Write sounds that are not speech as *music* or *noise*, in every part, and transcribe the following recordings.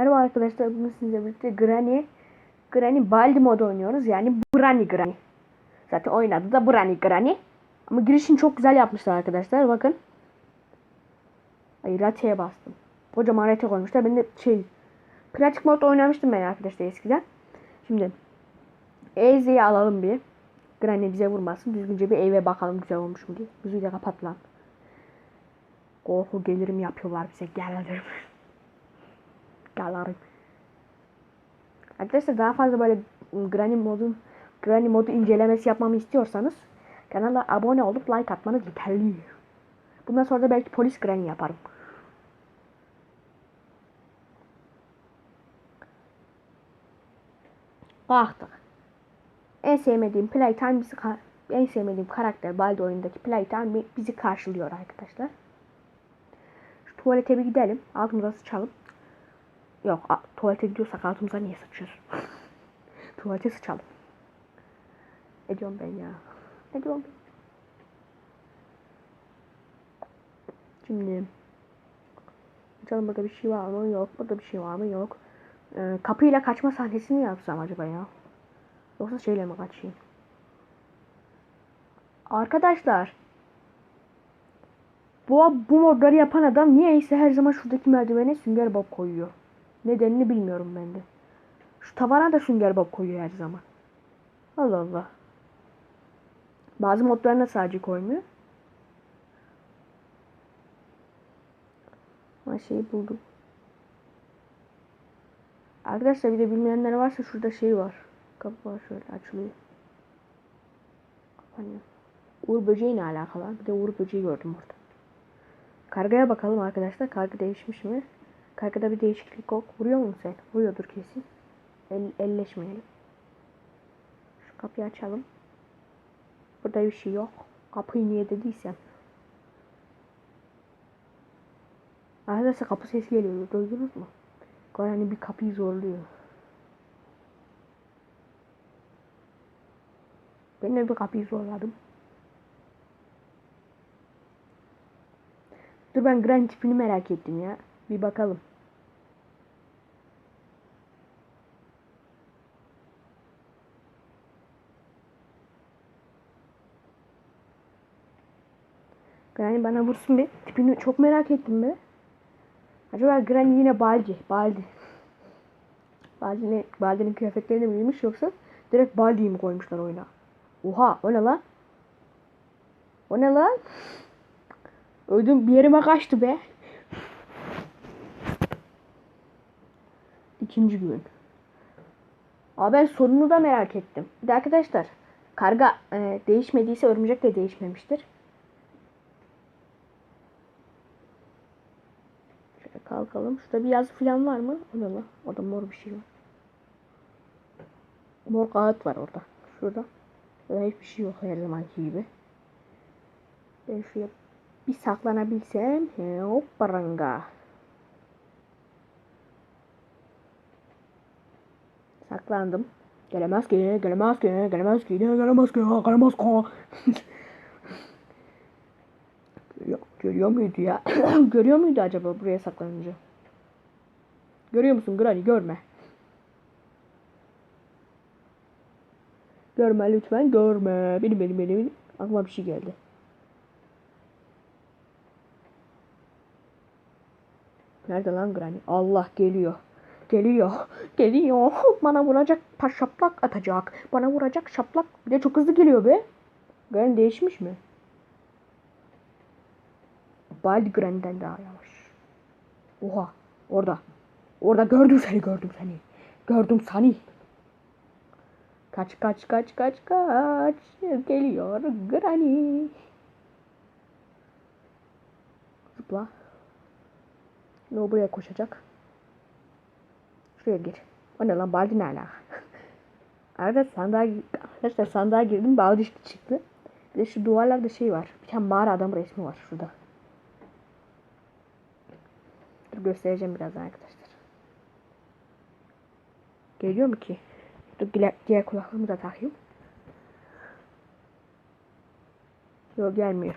Merhaba arkadaşlar bugün sizinle birlikte Granny Granny Baldi oynuyoruz yani Brani Granny. Zaten oyun adı da Brani Granny. Ama girişini çok güzel yapmışlar arkadaşlar bakın. Ay rate'ye bastım. Kocaman rate koymuşlar. Ben de şey pratik mod oynamıştım ben arkadaşlar eskiden. Şimdi Eze'yi alalım bir. Granny bize vurmasın. Düzgünce bir eve bakalım güzel olmuş mu diye. Müziği de kapat lan. Korku gelirim yapıyorlar bize. Gelirim. Gelirim. Arkadaşlar daha fazla böyle Granny modu Granny modu incelemesi yapmamı istiyorsanız kanala abone olup like atmanız yeterli. Bundan sonra da belki polis Granny yaparım. Kalktık. En sevmediğim playtime bizi en sevmediğim karakter Baldi oyundaki playtime bi- bizi karşılıyor arkadaşlar. Şu tuvalete bir gidelim. Altımıza sıçalım. Yok tuvalete gidiyorsak altımıza niye sıçıyoruz? *laughs* tuvalete sıçalım. Ne ben ya? Ne diyorum ben? Şimdi Bakalım burada bir şey var mı? Yok. Burada bir şey var mı? Yok. Ee, kapıyla kaçma sahnesini yapsam acaba ya? Yoksa şeyle mi kaçayım? Arkadaşlar. Bu, bu modları yapan adam niyeyse her zaman şuradaki merdivene sünger bob koyuyor. Nedenini bilmiyorum ben de. Şu tavana da sünger bob koyuyor her zaman. Allah Allah. Bazı modlarına sadece koymuyor. Ama şeyi buldum. Arkadaşlar bir de bilmeyenler varsa şurada şey var. Kapı var şöyle açılıyor. Kapanıyor. Uğur böceği ne alakalı? Bir de Uğur böceği gördüm orada. Kargaya bakalım arkadaşlar. Karga değişmiş mi? Kargada bir değişiklik yok. Vuruyor mu sen? Vuruyordur kesin. El, elleşmeyelim. Şu kapıyı açalım. Burada bir şey yok. Kapıyı niye dediysem. Arkadaşlar kapı sesi geliyor. Duydunuz mu? Yani bir kapıyı zorluyor. Ben de bir kapıyı zorladım. Dur ben Grand tipini merak ettim ya. Bir bakalım. Granny bana vursun bir. Tipini çok merak ettim be. Acaba Granny yine Baldi. Baldi. Baldi'nin Baldi'nin kıyafetlerini mi giymiş yoksa direkt Baldi'yi mi koymuşlar oyuna? Oha o ne lan? O ne lan? Ödüm bir yerime kaçtı be. İkinci gün. Aa ben sonunu da merak ettim. Bir de arkadaşlar karga e, değişmediyse örümcek de değişmemiştir. Şöyle kalkalım. Şurada bir yazı falan var mı? O ne lan? Orada mor bir şey var. Mor kağıt var orada. Şurada. Burada hiçbir şey yok her zamanki gibi. Ben şuraya bir saklanabilsem. Hop baranga. Saklandım. Gelemez ki, gelemez ki, gelemez ki, gelemez ki, gelemez ki. Görüyor, görüyor muydu ya? *coughs* görüyor muydu acaba buraya saklanınca? Görüyor musun Granny? Görme. Görme lütfen görme. Benim benim benim. benim. Aklıma bir şey geldi. Nerede lan Granny? Allah geliyor. Geliyor. Geliyor. *laughs* Bana vuracak şaplak atacak. Bana vuracak şaplak. Bir de çok hızlı geliyor be. Granny değişmiş mi? Baldi Granny'den daha yavaş. Oha. Orada. Orada gördüm seni gördüm seni. Gördüm seni. Kaç kaç kaç kaç kaç. Geliyor Granny. Zıpla. Ne o buraya koşacak. Şuraya gir. O ne lan Baldi ne? *laughs* Arkadaşlar sandığa, arkadaşlar sandığa girdim Baldi çıktı. Bir de şu duvarlarda şey var. Bir tane mağara adam resmi var şurada. Dur göstereceğim birazdan arkadaşlar. Geliyor mu ki? Dur diğer, diğer kulaklığımı da takayım. Yok gelmiyor.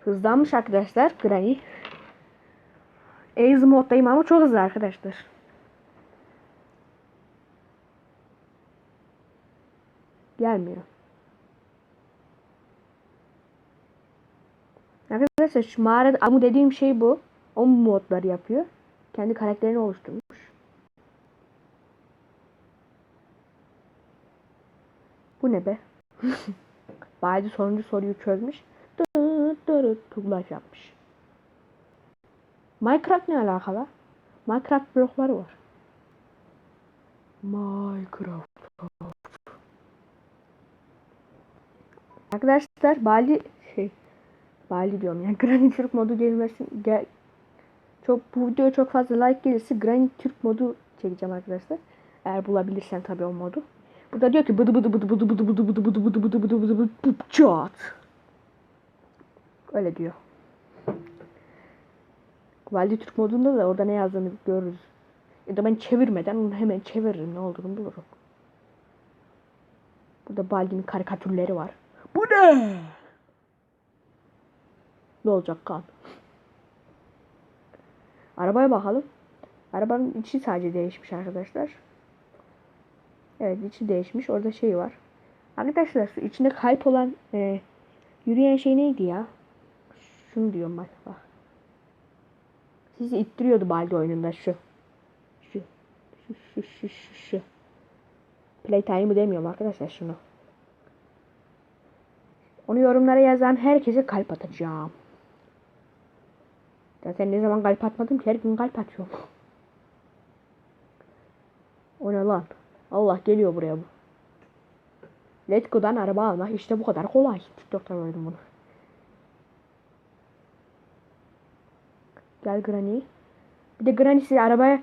Hızlanmış arkadaşlar Granny. Easy moddayım ama çok hızlı arkadaşlar. Gelmiyor. Arkadaşlar şu mağara amu dediğim şey bu. O modları yapıyor. Kendi karakterini oluşturmuş. Bu ne be? Baydı sonuncu soruyu çözmüş. Tuglaş yapmış. Minecraft ne alakalı? Minecraft blokları var. Minecraft. Arkadaşlar Bali şey Bali diyorum yani Granny Türk modu gelmesi gel çok bu videoya çok fazla like gelirse Granny Türk modu çekeceğim arkadaşlar. Eğer bulabilirsen tabii o modu. Burada diyor ki bıdı bıdı bıdı bıdı bıdı bıdı bıdı bıdı bıdı bıdı bıdı bıdı bıdı bıdı çat. Öyle diyor. Valide Türk modunda da orada ne yazdığını görürüz. Ya da ben çevirmeden onu hemen çeviririm. Ne olduğunu bulurum. Burada Baldi'nin karikatürleri var. Bu ne? Ne olacak kan? Arabaya bakalım. Arabanın içi sadece değişmiş arkadaşlar. Evet içi değişmiş. Orada şey var. Arkadaşlar şu içinde kalp olan e, yürüyen şey neydi ya? Şunu diyorum bak. bak. Sizi ittiriyordu Baldi oyununda şu. Şu. Şu şu şu şu şu. Playtime'ı demiyorum arkadaşlar şunu. Onu yorumlara yazan herkese kalp atacağım. Zaten ne zaman kalp atmadım ki her gün kalp atıyorum. O ne lan? Allah geliyor buraya bu. Let's go'dan araba almak işte bu kadar kolay. TikTok'tan öğrendim bunu. Gel Granny. Bir de Granny sizi arabaya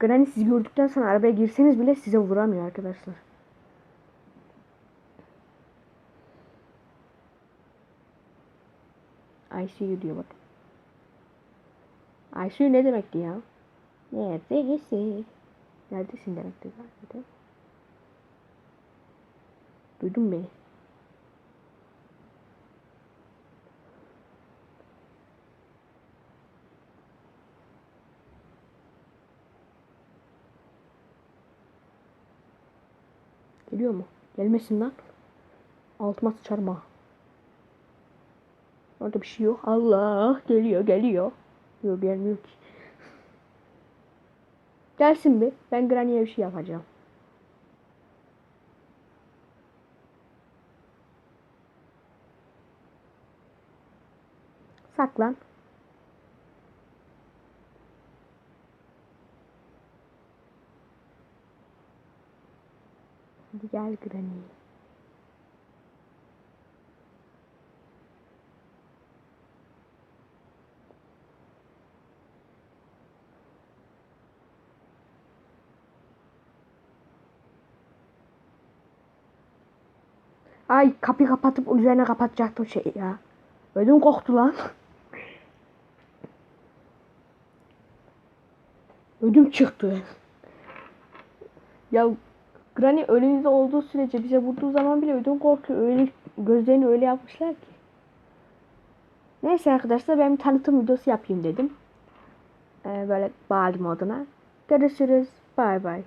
Granny sizi gördükten sonra arabaya girseniz bile size vuramıyor arkadaşlar. I see you diyor bak. I see you ne demekti ya? Neredesin? Neredesin demekti zaten. Duydun beni? Geliyor mu? Gelmesin lan. Altıma sıçarım. Orada bir şey yok. Allah geliyor geliyor. Yok gelmiyor ki. Gelsin bir. Ben Granny'e bir şey yapacağım. Saklan. Hadi gel Granny. Ay kapıyı kapatıp üzerine kapatacaktım şey ya. Ödüm koktu lan. Ödüm çıktı. Ya Granny önümüzde olduğu sürece bize vurduğu zaman bile ödüm korkuyor. Öyle gözlerini öyle yapmışlar ki. Neyse arkadaşlar ben bir tanıtım videosu yapayım dedim. Ee, böyle bağlı moduna. Görüşürüz. Bay bay.